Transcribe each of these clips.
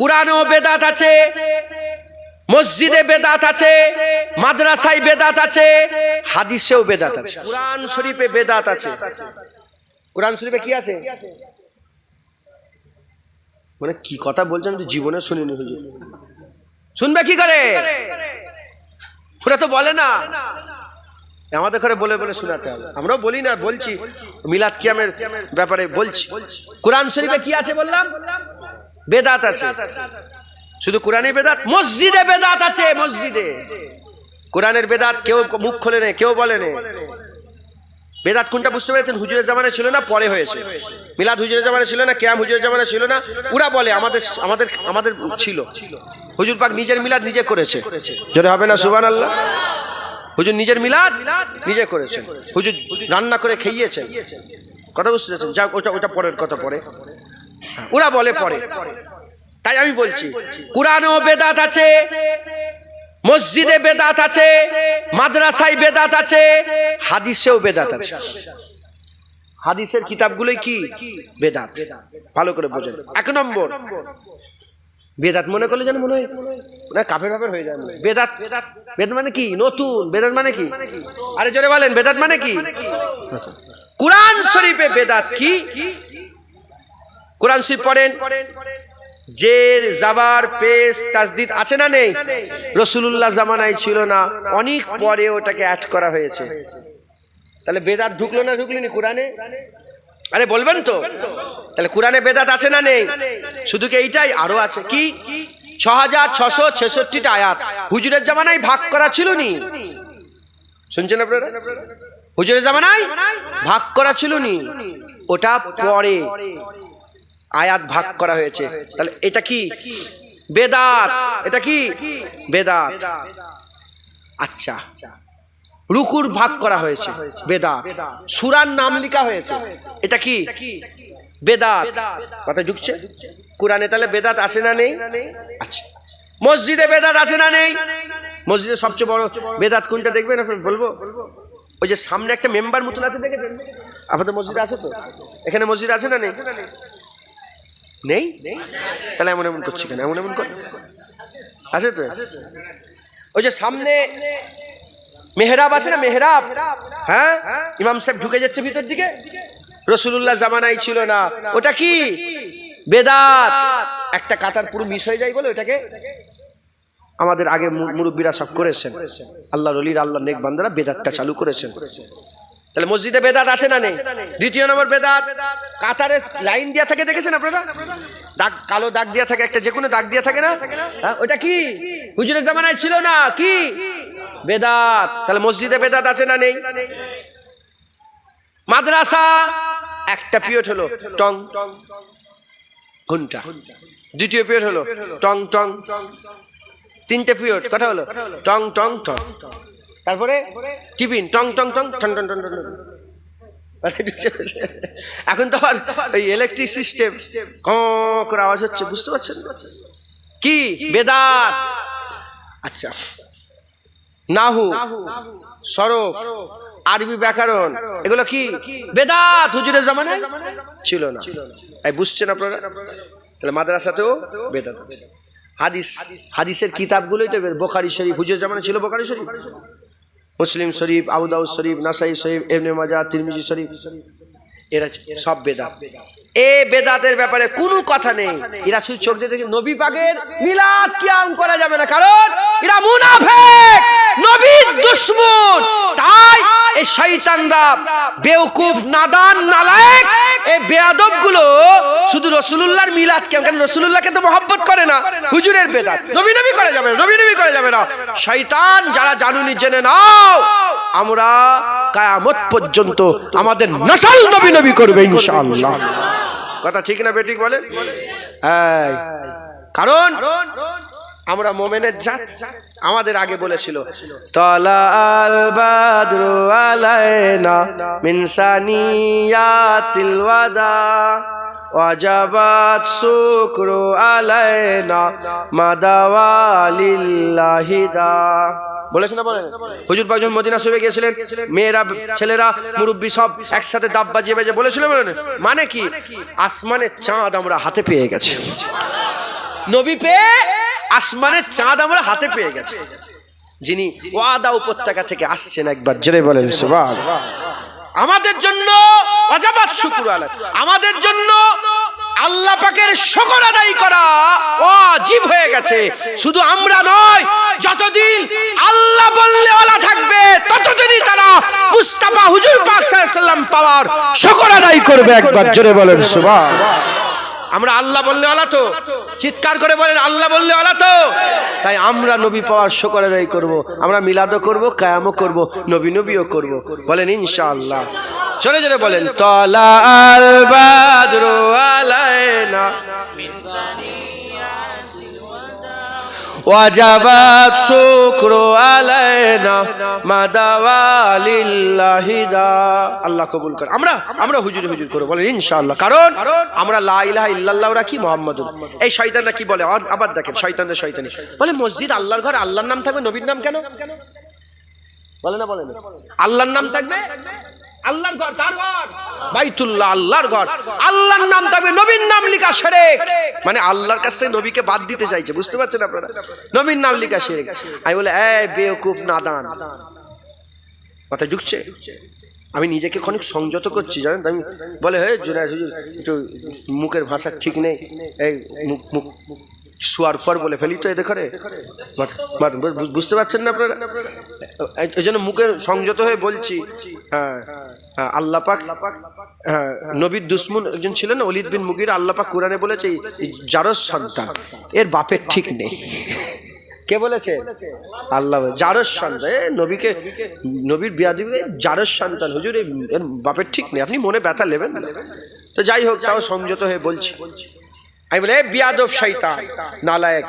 কোরআনেও বেদাত আছে, মসজিদে বেদাত আছে, মাদ্রাসায় বেদাত আছে, হাদিসেও বেদাত আছে। কোরআন শরীফে বেদাত আছে। কোরআন শরীফে কি আছে? মানে কি কথা বলছেন আমি জীবনে শুনিনি হুজুর। শুনবে কি করে? ওরা তো বলে না। আমাদের ঘরে বলে বলে শোনাতে হবে। আমরাও বলি না, বলছি। মিলাদ কিয়ামের ব্যাপারে বলছি। কোরআন শরীফে কি আছে বললাম? বেদাত আছে। শুধু কোরআনে বেদাত? মসজিদে বেদাত আছে, মসজিদে। কোরআনের বেদাত কেউ মুখ খোলে নেই কেউ বলে নেই বেদাত কোনটা বুঝতে পেরেছেন? হুজুরের জামানে ছিল না, পরে হয়েছে। মিলাদ হুজুরের জামানে ছিল না, ক্যাম হুজুরের জামানে ছিল না, ওরা বলে, আমাদের আমাদের আমাদের ছিল। হুজুর পাক নিজের মিলাদ নিজে করেছে। জোরে হবে না সুবান আল্লাহ হুজুর নিজের মিলাদ নিজে করেছেন। হুজুর রান্না করে খেয়েছেন। কথা বুঝতে পেরেছেন? যা ওটা ওটা পরের কথা পরে। ওরা বলে পরে। তাই আমি বলছি, কোরআনেও বেদাত আছে, মসজিদে বেদাত আছে, মাদ্রাসায় বেদাত আছে, হাদিসেও বেদাত আছে। হাদিসের কিতাবগুলোই কি? বেদাত। ভালো করে বোঝেন। এক নম্বর, বেদাত মনে করলে যেন মনে হয় কাফের হয়ে যায়। বেদাত বেদ মানে কি? নতুন। বেদাত মানে কি? আরে জোরে বলেন, বেদাত মানে কি? কোরআন শরীফে বেদাত কি? কোরআন শরীফ পড়েন? যে জাবার পেশ তাসদিদ আছে না নেই? রসুলুল্লাহ জামানায় ছিল না। অনেক পরে ওটাকে অ্যাড করা হয়েছে। তাহলে বেদাত ঢুকলো না ঢুকলো নি কোরআনে? আরে বলবেন তো। তাহলে কোরআনে বেদাত আছে না নেই? শুধু কি এইটাই? আরও আছে। কি? ছ হাজার ছশো ছেষট্টিটা আয়াত। হুজুরের জামানায় ভাগ করা ছিল নি? শুনছেন আপনারা? হুজুরের জামানায় ভাগ করা ছিল নি? ওটা পরে। আয়াত ভাগ করা হয়েছে। তাহলে এটা কি? বেদাত। এটা কি? বেদাত। আচ্ছা। রুকুর ভাগ করা হয়েছে। বেদাত। সুরার নাম লেখা হয়েছে। এটা কি? বেদাত। কথা ঢুকছে? কোরআনে তাহলে বেদাত আছে না নেই? আচ্ছা। মসজিদে বেদাত আছে না নেই? মসজিদে সবচেয়ে বড় বেদাত কোনটা দেখবেন? আপনি বলব? ওই যে সামনে একটা মেম্বার মতন আছে, দেখেছেন? আপনাদের মসজিদে আছে তো? এখানে মসজিদ আছে না নেই? নেই? তাহলে এমন এমন করছি কেন? এমন এমন কর। আছে তো? ওই যে সামনে মেহরাব আছে না? মেহরাব? হ্যাঁ? ইমাম সাহেব ঢুকে যাচ্ছে ভিতর দিকে? রসুল্লাহ জামানাই ছিল না। ওটা কি? বেদাত। একটা কাটার পুরো মিস হয়ে যায় বলে ওটাকে? আমাদের আগে মুরব্বীরা সব করেছেন। আল্লাহ রলির আল্লাহ নেক বান্দারা বেদাতটা চালু করেছেন। তাহলে মসজিদে বেদাত আছে না নেই? দ্বিতীয় নম্বর বেদাত কাতারে লাইন দিয়া থাকে দেখেছেন আপনারা? দাগ কালো দাগ দিয়া থাকে একটা যে কোনো দাগ দিয়া থাকে না? হ্যাঁ ওটা কি? হুজুরের জামানায় ছিল না? কি? বেদাত। তাহলে মসজিদে বেদাত আছে না নেই? মাদ্রাসা একটা পিরিয়ড হলো টং ঘণ্টা দ্বিতীয় পিরিয়ড হলো টং টং। তিনটে পিরিয়ড কথা হলো? টং টং টং। তারপরে টিফিন টং টং টং টং টং টং টং এখন তো আর ওই ইলেকট্রিক সিস্টেম করে আওয়াজ হচ্ছে বুঝতে পারছেন? কি? বেদাত। আচ্ছা। নাহু সরব আরবি ব্যাকরণ এগুলো কি? বেদাত হুজুরের জামানায়? ছিল না। এই বুঝছেন আপনারা? তাহলে মাদ্রাসাতেও বেদাত হাদিস হাদিসের কিতাবগুলোই তো বোখারি শরীফ হুজুরের জামানে ছিল বোখারি শরীফ? মুসলিম শরীফ আউদাউদ শরীফ নাসাই শরীফ এমনি মাজা তিরমিজি শরীফ এরা সব বেদাত। এ বেদাতের ব্যাপারে কোনো কথা নেই। এরা শুধু চোখ দিয়ে দেখে নবী পাকের মিলাদ কিয়াম করা যাবে না। কারণ এরা মুনাফেক, নবীর দুশ্মন। তাই এই শয়তানরা বেওকুফ, নাদান, নালায়েক এই বেয়াদবগুলো শুধু রসুলুল্লাহর মিলাদ কেন কারণ রসুলুল্লাহকে তো মহব্বত করে না। হুজুরের বেদাত। নবী নবী করা যাবে না, নবী নবী করা যাবে না। শয়তান যারা জানুনি জেনে নাও, আমরা কায়ামত পর্যন্ত আমাদের নসল নবী নবী করবে ইনশাআল্লাহ। কথা ঠিক না বেঠিক বলেন এই, কারণ? আমরা মোমেনের জাত। আমাদের আগে বলেছিল তলা আল বাদরু আলাইনা মিন সানিয়াতিল ওয়াদা ওয়াজাবাত শুকরু আলাইনা মাদাওয়ালিল্লাহিদা বলেছেন না বলেন? হুজুর পাকজন মদিনা শরীফে গিয়েছিলেন মেয়েরা ছেলেরা মুরব্বী সব একসাথে দাব বাজিয়ে বাজিয়ে বলেছিল বলেন? মানে কি? আসমানের চাঁদ আমরা হাতে পেয়ে গেছি। নবী পেয়ে আসমানের চাঁদ আমরা হাতে পেয়ে গেছে। যিনি ওয়াদা উপত্যকা থেকে আসছেন একবার জেনে বলেন সুবহান। আমাদের জন্য অজাবাত শুকুর আমাদের জন্য আল্লাহ পাকের শকর আদায় করা অজীব হয়ে গেছে। শুধু আমরা নয়, যতদিন আল্লাহ বললে ওলা থাকবে, ততদিনই তারা মুস্তাফা হুজুর পাক সাল্লাম পাওয়ার শকর আদায় করবে একবার, জোরে বলেন, সুবহান। আমরা আল্লাহ বললে ওলা তো, চিৎকার করে বলেন, আল্লাহ বললে ওলা তো। তাই আমরা নবী পাওয়ার শকর আদায় করব, আমরা মিলাদও করব, কায়ামও করব, নবী নবীও করব। বলেন, ইনশাআল্লাহ। চলে চলে বলেন তলা আল বাদরু ওয়াজাবাত শুকরু আলাইনা মাদাওয়ালিল্লাহি দা আল্লাহ কবুল করে। আমরা আমরা হুজুর হুজুর করে বলেন, ইনশাআল্লাহ। কারণ আমরা লা ইলাহা ইল্লাল্লাহ রাখি মুহাম্মাদুর? এই শয়তানরা কি বলে? আবার- দেখেন শয়তানদের শয়তানি। বলে, মসজিদ, আল্লাহর ঘর, আল্লাহর নাম থাকবে নবীর নাম কেন? বলে না বলে না। আল্লাহর নাম থাকবে আল্লাহর ঘর, কার ঘর? বাইতুল্লাহ, আল্লাহর ঘর। আল্লাহর নাম থাকবে নবীর নাম লিখা শেরেক মানে আল্লাহর কাছ থেকে নবীকে বাদ দিতে চাইছে, বুঝতে পারছেন আপনারা? নবীর নাম লিখা শেরেক আমি বলে, এই বেওকুব নাদান। কথা ঢুকছে? আমি নিজেকে ক্ষণিক সংযত করছি, জানেন আমি বলে হে জোরে একটু মুখের ভাষা ঠিক নেই। এই মুখ মুখ শোয়ার পর বলে ফেলি তো এদের মাথা- বুঝতে পারছেন না আপনারা? এই- জন্য মুখের সংযত হয়ে বলছি হ্যাঁ হ্যাঁ, আল্লাহ পাক হ্যাঁ নবীর দুশ্মন একজন ছিলেন অলিদ বিন মুগির আল্লাহ পাক কোরআনে বলেছে জারস সন্তান। এর বাপের ঠিক নেই। কে বলেছে? আল্লাহ জারস সন্তান। এ নবীকে নবীর বিয়া দিবে জারস সন্তান। হুজুর এর বাপের ঠিক নেই। আপনি মনে ব্যথা নেবেন তো যাই হোক তাও সংযত হয়ে বলছি। আমি বলে, "এ বিয়াদব শৈতান নালায়েক।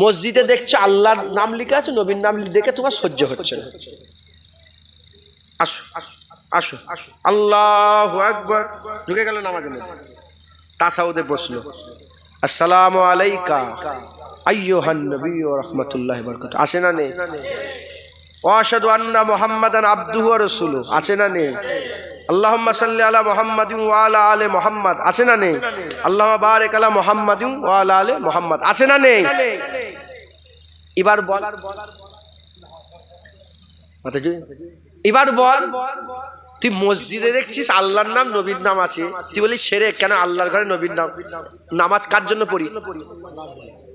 মসজিদে দেখছ আল্লাহর নাম লিখা আছে, নবীর নাম দেখে তোমার সহ্য হচ্ছে না। আসো আসো আল্লাহ একবার ঢুকে গেল তাসাউদে বসল। আসসালামু আলাইকা নবী আছে না নেই আন্না আছে না নেই আল্লাহুম্মা সাল্লি আলা মুহাম্মাদিন ওয়া আলা মুহাম্মাদ। আছে না নেই? আল্লাহুম্মা বারিক আলা মুহাম্মাদিন ওয়া আলা মুহাম্মাদ। আছে না নেই? এবার বল। এবার বল। তুই মসজিদে দেখছিস আল্লাহর নাম, নবীর নাম আছে। তুই বলি সেরে কেন আল্লাহর ঘরে নবীর নাম? নামাজ কার জন্য পড়ি?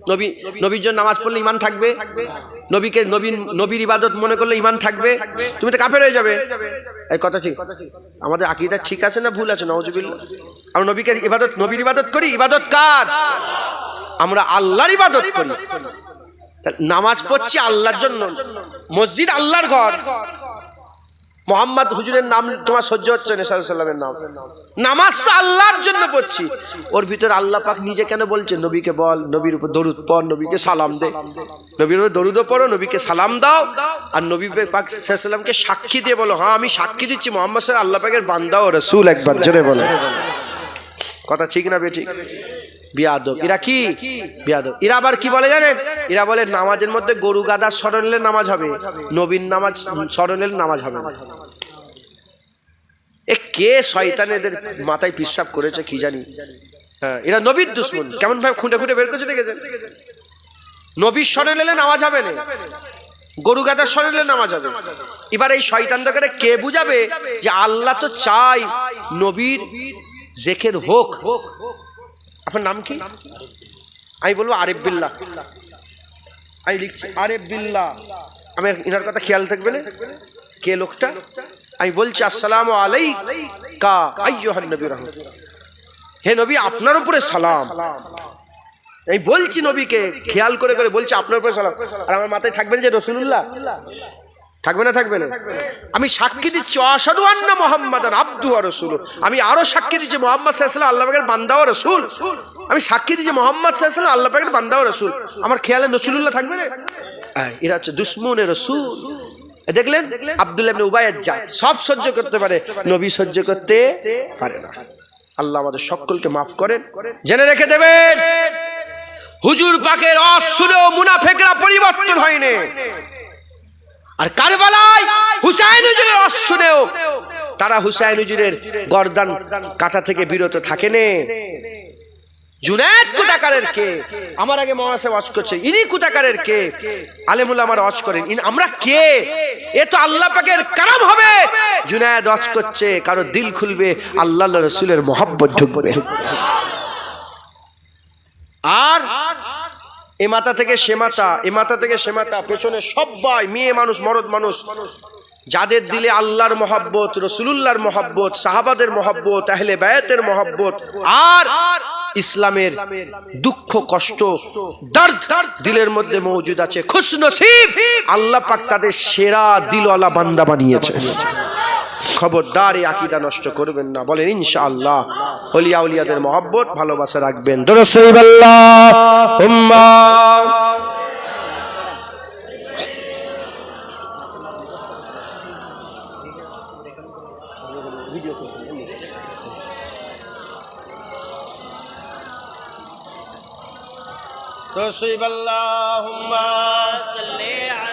নবী, নবীর জন্য নামাজ পড়লে ইমান থাকবে। নবীকে নবীর নবীর ইবাদত মনে করলে ইমান থাকবে। তুমি তো কাফের হয়ে যাবে। এই কথা ঠিক। আমাদের আকিদা ঠিক আছে না ভুল আছে? নওয়াজবিল্লাহ আমরা নবীকে ইবাদত, নবীর ইবাদত করি? ইবাদত কার? আমরা আল্লাহর ইবাদত করি। নামাজ পড়ছি আল্লাহর জন্য। মসজিদ আল্লাহর ঘর। মোহাম্মদ হুজুরের নাম তোমার সহ্য হচ্ছে না সাল্লামের নাম। নামাজ তো আল্লাহর জন্য পড়ছি। ওর ভিতরে আল্লাহ পাক নিজে কেন বলছে, নবীকে বল, নবীর উপর দরুদ পড়, নবীকে সালাম দে। নবীর উপর দরুদও পড়ো, নবীকে সালাম দাও। আর নবী পাক সাল্লামকে সাক্ষী দিয়ে বলো হ্যাঁ আমি সাক্ষী দিচ্ছি, মোহাম্মদ সাল্লাহ আল্লাহ পাকের বান্দা ও রসুল একবার। জোরে বলো। কথা ঠিক না বেঠিক বিয়াদব। এরা কি? বিয়াদব। এরা আবার কি বলে জানেন? এরা বলে নামাজের মধ্যে গরু গাদা স্মরণের নামাজ হবে। নবীন নামাজ স্মরণের নামাজ হবে। এ কে শয়তান এদের মাথায় পিসাব করেছে কি জানি? হ্যাঁ এরা নবীর দুশ্মন। কেমন ভাবে খুঁটে খুঁটে বের করছে দেখেছেন নবীর স্মরণ এলে নামাজ হবে না। গরু গাদার স্মরণ এলে নামাজ হবে। এবার এই শয়তানটাকে কে বুঝাবে? যে আল্লাহ তো চাই নবীর জেকের হোক। আপনার নাম কি? আমি বলব আরেফ বিল্লাহ আমি লিখছি আরেফ বিল্লা। আমি এনার কথা খেয়াল থাকবে না? কে লোকটা? আমি বলছি, আসসালামু আলাইকা, আইয়ুহান নবী হে নবী, আপনার উপরে সালাম। এই বলছি নবীকে, খেয়াল করে করে বলছি, আপনার উপরে সালাম। আর আমার মাথায় থাকবেন যে রসুলুল্লাহ? থাকবে না থাকবে না? আমি সাক্ষী দিচ্ছি অসাধু আন্না মোহাম্মদ আব্দু আর রসুল আমি আরও সাক্ষী দিচ্ছি মোহাম্মদ সাল্লাহ আল্লাহ পাকের বান্দা ও রসুল। আমি সাক্ষী দিচ্ছি মোহাম্মদ সাল্লাহ আল্লাহ পাকের বান্দা ও রসুল। আমার খেয়ালে রসুলুল্লাহ থাকবে না এরা হচ্ছে দুশ্মনের রসুল। দেখলেন? আব্দুল্লাহ ইবনে উবাইয়ের জাত। সব সহ্য করতে পারে নবী সহ্য করতে পারে না। আল্লাহ আমাদের সকলকে মাফ করেন। জেনে রেখে দেবেন হুজুর পাকের অশুনেও মুনাফেকরা পরিবর্তন হয়নি। আর কারবালায় হুসাইন হুজুরের অশুনেও তারা হুসাইন হুজুরের গর্দান কাটা থেকে বিরত জুনায়দ কুতাকারের কে? আমার আগে ওয়াজ করছে। ইনি কে? আলেমুল আমার ওয়াজ করেন। আমরা কে? এ তো আল্লাহ পাকের হবে। ওয়াজ করছে, কারও দিল খুলবে আল্লাহ রসুলের মোহাব্বত ঢুকবে। আর এ মাথা থেকে সে মাথা, এ মাথা থেকে সে মাথা, পেছনে সবাই, মেয়ে মানুষ, মরদ মানুষ। যাদের দিলে আল্লাহর মহাব্বত, রসুলুল্লাহর মহাব্বত, সাহাবাদের মহাব্বত, আহলে বায়াতের মহাব্বত, আর ইসলামের দুঃখ, কষ্ট দিলের মধ্যে মজুদ আছে। খুশ নসিব আল্লাহ পাক তাদের সেরা দিলওয়ালা বান্দা বানিয়েছে। খবরদার এই আকিদা নষ্ট করবেন না বলেন ইনশাআল্লাহ হলিয়া উলিয়াদের মহব্বত ভালোবাসা রাখবেন رسول اللهم صل على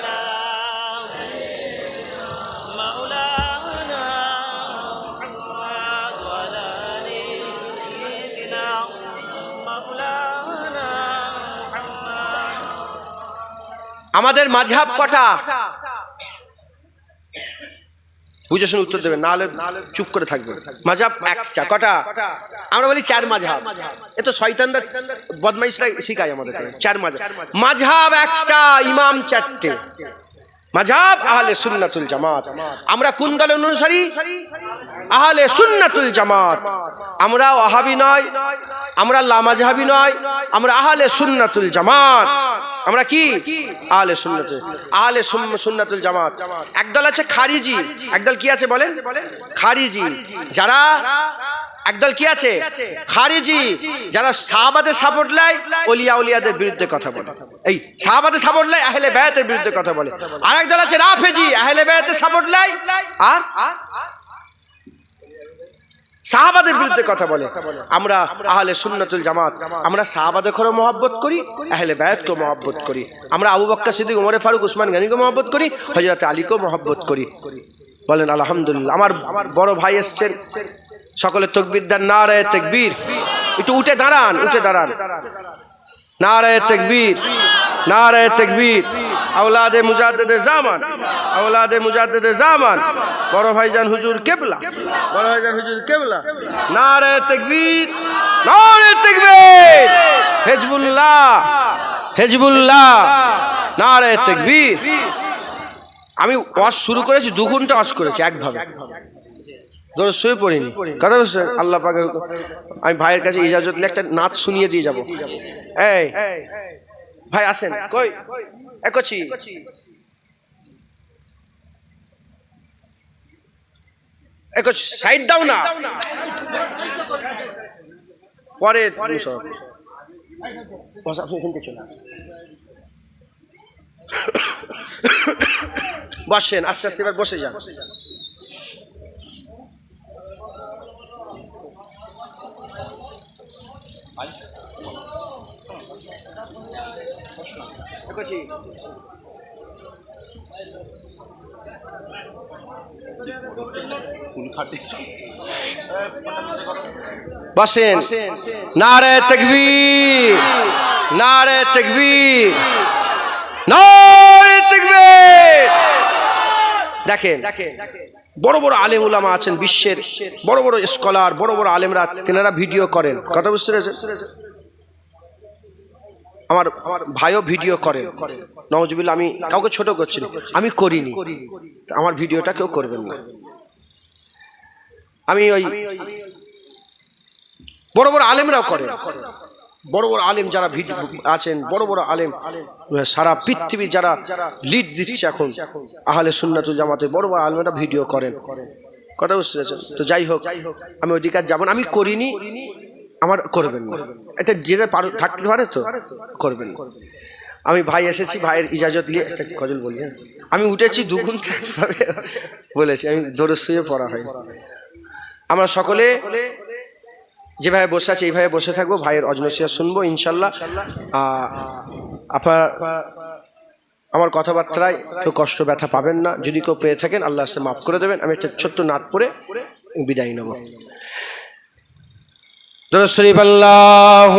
আমাদের মাঝহাব কটা? বুঝে শুনে উত্তর দেবেন নাহলে চুপ করে থাকবে মাঝাব একটা, কটা? আমরা বলি চার মাঝহাব। এ তো শয়তানরা বদমাইশরা শিখায় আমাদের চার মাঝহাব। মাঝহাব একটা, ইমাম চারটে। মাঝহাব আহলে সুন্নাতুল জামাত। আমরা কোন দলের অনুসারী? আহলে সুন্নাতুল জামাত। আমরা ওয়াহাবি নয়, আমরা লামাজহাবি নয়, আমরা আহলে সুন্নাতুল জামাত। আমরা কি? আহলে সুন্নাতুল আহলে সুন- সুন্নাতুল জামাত। একদল আছে খারিজি। একদল কি আছে বলেন? খারিজি। যারা একদল কি আছে? খারিজি, যারা শাহবাদের সাপোর্ট লাই ওলিয়া উলিয়াদের বিরুদ্ধে কথা বলে। এই সাহাবাদের সাপোর্ট লাই, আহলে বায়াতের বিরুদ্ধে কথা বলে। আর একদল আছে রাফেজি, আহলে বায়াতের সাপোর্ট লাই, আর? সাহাবাদের বিরুদ্ধে কথা বলে। আমরা আহলে সুন্নাতুল জামাত, আমরা সাহাবাদের করে মহব্বত করি, আহলে বায়াতকে মহব্বত করি। আমরা আবু বক্কা সিদ্দিক ওমরে ফারুক, উসমান গানিকে মহব্বত করি হজরত আলীকেও মহব্বত করি। বলেন, আলহামদুলিল্লাহ। আমার বড় ভাই এসছেন। সকলে তকবির দেন না রে তেকবীর। একটু উঠে দাঁড়ান উঠে দাঁড়ান। নারায় তকবীর নারায় তকবীর। আওলাদে মুজাদ্দেদে জামান, আওলাদে মুজাদ্দেদে জামান। বড় ভাইজান হুজুর কেবলা, বড় ভাইজান হুজুর কেবলা। নারায় তকবীর নারায় তকবীর। হেজবুল্লাহ হেজবুল্লাহ, নারায় তকবীর। আমি ওয়াজ শুরু করেছি, দু ঘণ্টা ওয়াজ করেছি, একভাবে। ধরো শুয়ে পড়িনি। বলছে আল্লাহ হুকুম। আমি ভাইয়ের কাছে ইজাজত একটা নাচ শুনিয়ে দিয়ে যাব। এই, ভাই আসেন। কই? একছি। বসেন, আস্তে আস্তে এবার বসে যান একছি বসেন। নারে তকবীর নারে তকবীর নারে তকবীর। দেখেন, বড় বড় আলেম উলামা আছেন বিশ্বের, বড় বড় স্কলার, বড় বড় আলেমরা তেনারা ভিডিও করেন। কথা বুঝতে পেরেছেন? আমার ভাইও ভিডিও করেন। নওয়াজবিল্লা আমি কাউকে ছোট করছি। আমি করিনি। আমার ভিডিওটা কেউ করবেন না। আমি ওই বড় বড় আলেমরাও করেন বড় বড় আলেম যারা ভিডিও আছেন বড় বড় আলেম সারা পৃথিবী যারা লিড দিচ্ছে এখন আহলে সুন্নাতুল জামাতে বড় বড় আলেমরা ভিডিও করেন। কথা বুঝতে পেরেছেন? তো যাই হোক আমি ওই দিকে আর যাব না। আমি করিনি আমার করবেন না। এটা যেতে পারো থাকতে পারে তো করবেন আমি ভাই এসেছি ভাইয়ের ইজাজত নিয়ে একটা গজল বলি হ্যাঁ? আমি উঠেছি দু ঘণ্টা এভাবে বলেছি আমি দৌড়ে শুয়ে পড়া হয় আমরা সকলে যেভাবে বসে আছে, এইভাবে বসে থাকব। ভাইয়ের অজনসিয়া শুনব, ইনশাল্লাহ। আপনার আমার কথাবার্তায় তো কষ্ট, ব্যথা পাবেন না। যদি কেউ পেয়ে থাকেন, আল্লাহ আসতে মাফ করে দেবেন। আমি একটা ছোট্ট নাট পরে বিদায় নেব। দরুদ আল্লাহ